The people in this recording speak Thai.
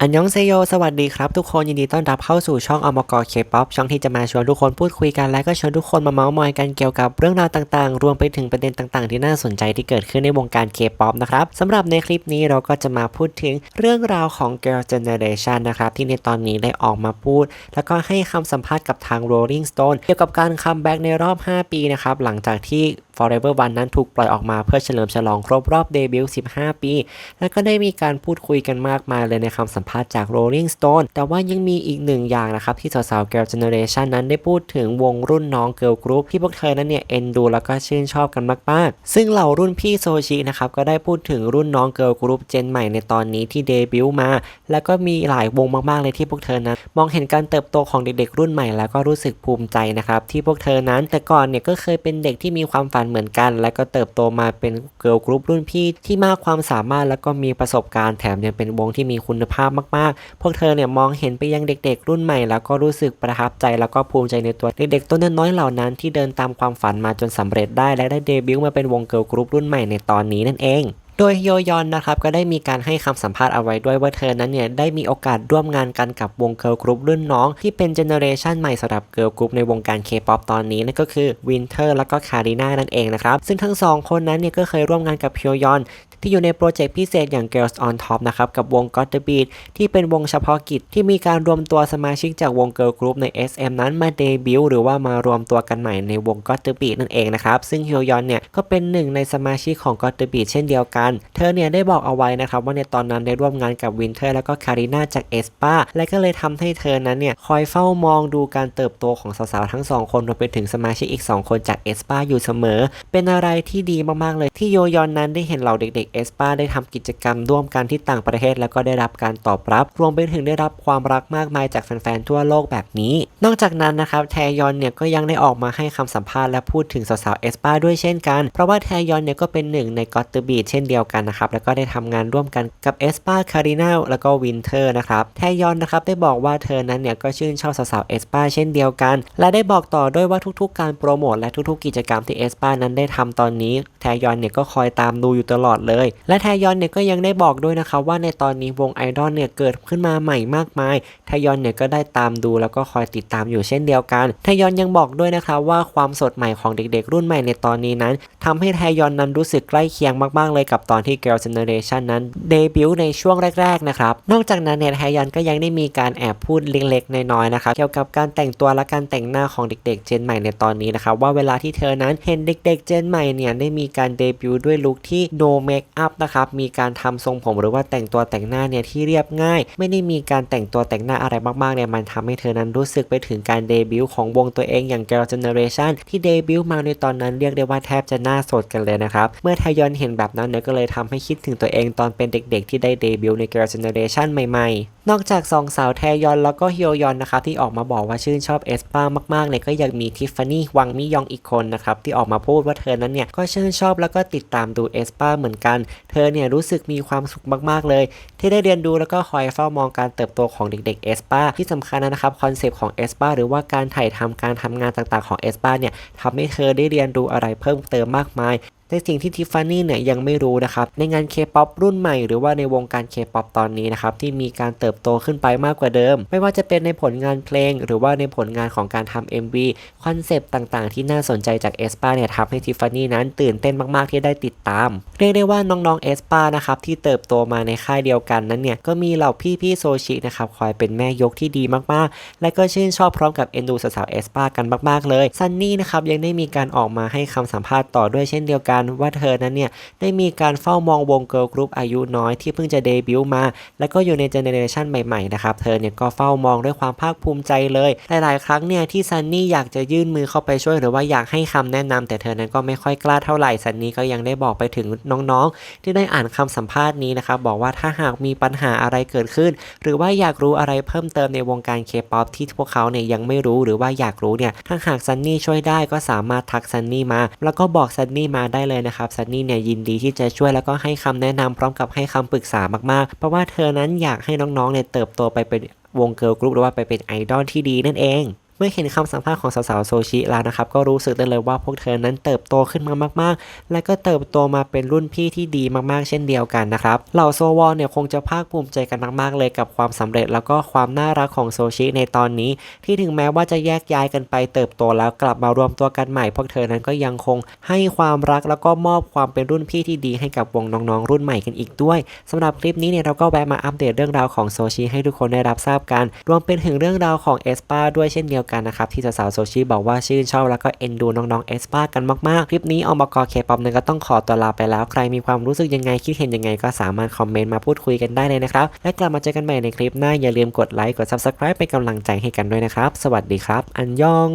อันยองเซโย สวัสดีครับทุกคนยินดีต้อนรับเข้าสู่ช่องอมกอเคป๊อปช่องที่จะมาชวนทุกคนพูดคุยกันและก็ชวนทุกคนมาเมาส์มอยกันเกี่ยวกับเรื่องราวต่างๆ รวมไปถึงประเด็นต่างๆ ที่น่าสนใจที่เกิดขึ้นในวงการเคป๊อปนะครับสำหรับในคลิปนี้เราก็จะมาพูดถึงเรื่องราวของ Girl Generation นะครับที่ในตอนนี้ได้ออกมาพูด แล้วก็ให้คำสัมภาษณ์กับทาง Rolling Stone เกี่ยวกับการคัมแบ็กในรอบ 5 ปีนะครับหลังจากที่ Forever One นั้นถูกปล่อยออกมาเพื่อเฉลิมฉลองครบรอบเดบิวต์ 15 ปี แล้วก็ได้มีการพูดคุยกันมากมายเลยในคำสัมภาษณ์จาก Rolling Stone แต่ว่ายังมีอีกหนึ่งอย่างนะครับ ที่สาวๆ Girl Generation นั้นได้พูดถึงวงรุ่นน้อง Girl Group ที่พวกเธอนั้นเนี่ยเอ็นดูแล้วก็ชื่นชอบกันมากๆ ซึ่งเหล่ารุ่นพี่โซชินะครับก็ได้พูดถึงรุ่นน้อง Girl Group เจนใหม่ในตอนนี้ที่เดบิวต์มา แล้วก็มีหลายวงมากๆเลยที่พวกเธอนั้นมองเห็นการเติบโตของเด็กๆรุ่นใหม่แล้วก็รู้สึกภูมิใจนะครับที่พวกเธอนั้นแต่ก่อนเนี่ยก็เคยเป็นเด็กที่มีความฝันเหมือนกัน และก็เติบโตมาเป็นเกิร์ลกรุ๊ปรุ่นพี่ที่มากความสามารถแล้วก็มีประสบการณ์แถมยังเป็นวงที่มีคุณภาพมากๆ พวกเธอเนี่ยมองเห็นไปยังเด็กๆ รุ่นใหม่ แล้วก็รู้สึกประทับใจแล้วก็ภูมิใจในตัวเด็กๆตัวน้อยๆเหล่านั้นที่เดินตามความฝันมาจนสำเร็จได้และได้เดบิวต์มาเป็นวงเกิร์ลกรุ๊ปรุ่นใหม่ในตอนนี้นั่นเอง โดยโยยอนนะครับก็ได้มีการให้คำสัมภาษณ์เอาไว้ด้วยว่าเธอนั้นเนี่ยได้มีโอกาสร่วมงานกันกับวงเกิร์ลกรุ๊ปรุ่นน้อง ที่เป็นเจเนอเรชันใหม่สำหรับเกิร์ลกรุ๊ปในวงการเคป๊อปตอนนี้นั่นก็คือวินเทอร์แล้วก็คาริน่านั่นเองนะครับ ซึ่งทั้งสองคนนั้นเนี่ยก็เคยร่วมงานกับโยยอนที่อยู่ในโปรเจกต์พิเศษอย่าง Girls on Top นะครับกับวง Got the Beat ที่เป็นวงเฉพาะกิจที่มีการรวมตัวสมาชิกจากวง Girl Group ใน SM นั้นมาเดบิวต์หรือว่ามารวมตัวกันใหม่ในวง Got the Beat นั่นเองนะครับซึ่งฮยอนเนี่ยก็เป็นหนึ่งในสมาชิกของ Got the Beat เช่นเดียวกันเธอเนี่ยได้บอกเอาไว้นะครับว่าในตอนนั้นได้ร่วมงานกับวินเทอร์แล้วก็คาริน่าจากเอสปาและก็เลยทำให้เธอนั้นเนี่ยคอยเฝ้ามองดูการเติบโตของสาวๆทั้งสองคนรวมไปถึงสมาชิกอีก 2 คนจากเอสปาอยู่เสมอ เป็นอะไรที่ดีมากๆเลยที่โยยอนนั้นได้เห็นเหล่าเด็กๆเอสปาได้ทำกิจกรรมร่วมกันที่ต่างประเทศ แล้วก็ได้รับการตอบรับ รวมไปถึงได้รับความรักมากมายจากแฟนๆทั่วโลกแบบนี้ นอกจากนั้นนะครับแทยอนเนี่ยก็ยังได้ออกมาให้คำสัมภาษณ์และพูดถึงสาวๆเอสปาด้วยเช่นกัน เพราะว่าแทยอนเนี่ยก็เป็นหนึ่งในก็อตเตอร์บีเช่นเดียวกันนะครับ แล้วก็ได้ทำงานร่วมกันกับเอสปาคารินาแล้วก็วินเทอร์นะครับ แทยอนนะครับได้บอกว่าเธอนั้นเนี่ยก็ชื่นชอบสาวๆเอสปาเช่นเดียวกัน และได้บอกต่อด้วยว่าทุกๆ การโปรโมทและทุกๆ กิจกรรมที่เอสปานั้นได้ทำตอนนี้ แทยอนเนี่ยก็คอยตามดูอยู่ตลอดเลย และแทยอนเนี่ยก็ยังได้บอกด้วยนะครับว่าในตอนนี้วงไอดอลเนี่ยเกิดขึ้นมาใหม่มากมาย แทยอนเนี่ยก็ได้ตามดูแล้วก็คอยติดตามอยู่เช่นเดียวกัน แทยอนยังบอกด้วยนะครับว่าความสดใหม่ของเด็กๆ รุ่นใหม่ในตอนนี้นั้นทำให้แทยอนนั้นรู้สึกใกล้เคียงมากๆเลยกับตอนที่ Girl Generation นั้นเดบิวต์ในช่วงแรกๆนะครับ นอกจากนั้นเนี่ยแทยอนก็ยังได้มีการแอบพูดเล็กๆ น้อยๆนะครับเกี่ยวกับการแต่งตัวและการแต่งหน้าของเด็กๆ เจนใหม่ในตอนนี้นะครับว่าเวลาที่เธอนั้นเห็นเด็กๆ เจนใหม่เนี่ยได้มีการเดบิวต์ด้วยลุคที่ no make up นะครับมีการทำทรงผมหรือว่าแต่งตัวแต่งหน้าเนี่ยที่เรียบง่าย ไม่ได้มีการแต่งตัวแต่งหน้าอะไรมากๆเนี่ยมันทำให้เธอนั้นรู้สึกไปถึงการเดบิวต์ของวงตัวเองอย่าง Girl Generation ที่เดบิวต์มาในตอนนั้นเรียกได้ว่าแทบจะหน้าสดกันเลยนะครับเมื่อทยอนเห็นแบบนั้นเนี่ยก็เลยทำให้คิดถึงตัวเองตอนเป็นเด็กๆ ที่ได้เดบิวต์ใน Girl Generation ใหม่ๆ นอกจากสองสาวแทยอนแล้วก็ฮิโอยอนนะครับที่ออกมาบอกว่าชื่นชอบเอสปามากๆเนี่ยก็ยังมีทิฟฟานี่วังมิยองอีกคนนะครับที่ออกมาพูดว่าเธอนั้นเนี่ยก็ชื่นชอบแล้วก็ติดตามดูเอสปาเหมือนกัน เธอเนี่ยรู้สึกมีความสุขมากๆเลย ที่ได้เรียนรู้แล้วก็คอยเฝ้ามองการเติบโตของเด็กๆเอสปาที่สำคัญนะครับคอนเซปต์ของเอสปาหรือว่าการถ่ายทำการทำงานต่างๆของเอสปาเนี่ยทำให้เธอได้เรียนรู้อะไรเพิ่มเติมมากมาย แต่สิ่งที่ทิฟฟานี่เนี่ยยังไม่รู้นะครับ ในงานเคป๊อปรุ่นใหม่หรือว่าในวงการเคป๊อปตอนนี้นะครับ ที่มีการเติบโตขึ้นไปมากกว่าเดิม ไม่ว่าจะเป็นในผลงานเพลง หรือว่าในผลงานของการทำ MV คอนเซปต์ต่างๆ ที่น่าสนใจจากเอสปาเนี่ยทำให้ทิฟฟานี่นั้นตื่นเต้นมากๆที่ได้ติดตาม เรียกได้ว่าน้องๆเอสปานะครับที่เติบโตมาในค่ายเดียวกันนั้นเนี่ยก็มีเหล่าพี่ๆโซชินะครับคอยเป็นแม่ยกที่ดีมากๆ และก็ชื่นชอบพร้อมกับเอ็นดูสาวๆเอสปากันมากๆเลยซันนี่นะครับยังได้มีการออกมาให้คำสัมภาษณ์ต่อด้วยเช่นเดียวกันว่าเธอนั้นเนี่ยได้มีการเฝ้ามองวงเกิร์ลกรุ๊ปอายุน้อยที่เพิ่งจะเดบิวต์มา แล้วก็อยู่ในเจเนเรชันใหม่ๆนะครับเธอเนี่ยก็เฝ้ามองด้วยความภาคภูมิใจเลยหลายๆครั้งเนี่ยที่ซันนี่อยากจะยื่นมือเข้าไปช่วยหรือว่าอยากให้คำแนะนำแต่เธอนั้นก็ไม่ค่อยกล้าเท่าไหร่ซันนี่ก็ยังได้บอกไปถึงน้องๆ ที่ได้อ่านคำสัมภาษณ์นี้นะครับบอกว่าถ้าหากมีปัญหาอะไรเกิดขึ้น หรือว่าอยากรู้อะไรเพิ่มเติมในวงการเคป๊อปที่พวกเขาเนี่ยยังไม่รู้หรือว่าอยากรู้เนี่ยถ้าหากซันนี่ช่วยได้ก็สามารถทักซันนี่มา แล้วก็บอกซันนี่มาได้เลยนะครับซันนี่เนี่ยยินดีที่จะช่วยแล้วก็ให้คำแนะนำพร้อมกับให้คำปรึกษามากๆ เพราะว่าเธอนั้นอยากให้น้องๆเนี่ยเติบโตไปเป็นวงเกิร์ลกรุ๊ปหรือว่าไปเป็นไอดอลที่ดีนั่นเอง เมื่อเห็นคำสัมภาษณ์ของสาวๆโซชิแล้วนะครับ ก็รู้สึกได้เลยว่าพวกเธอนั้นเติบโตขึ้นมามาก ๆ และก็เติบโตมาเป็นรุ่นพี่ที่ดีมากๆ เช่นเดียวกันนะครับเหล่าโซวอลเนี่ยคงจะภาคภูมิใจกันมาก ๆ เลยกับความสำเร็จ แล้วก็ความน่ารักของโซชิในตอนนี้ ที่ถึงแม้ว่าจะแยกย้ายกันไปเติบโตแล้วกลับมารวมตัวกันใหม่ พวกเธอนั้นก็ยังคงให้ความรักแล้วก็มอบความเป็นรุ่นพี่ที่ดีให้กับวงน้องๆ รุ่นใหม่กันอีกด้วยสำหรับคลิปนี้เนี่ยเราก็แวะมาอัปเดตเรื่องราวของโซชิให้ทุกคนได้รับทราบกัน รวมเป็นถึงเรื่องราวของเอสปาด้วยเช่นเดียวกันนะครับที่สาวโซชิบอกว่าชื่นชอบแล้วก็เอ็นดูน้องๆเอสปากันมากๆ คลิปนี้อมกเคป๊อปเนี่ยก็ต้องขอตัวลาไปแล้ว ใครมีความรู้สึกยังไงคิดเห็นยังไงก็สามารถคอมเมนต์มาพูดคุยกันได้เลยนะครับ และกลับมาเจอกันใหม่ในคลิปหน้าอย่าลืมกดไลค์กด Subscribe เป็นกำลังใจให้กันด้วยนะครับ สวัสดีครับ อันยอง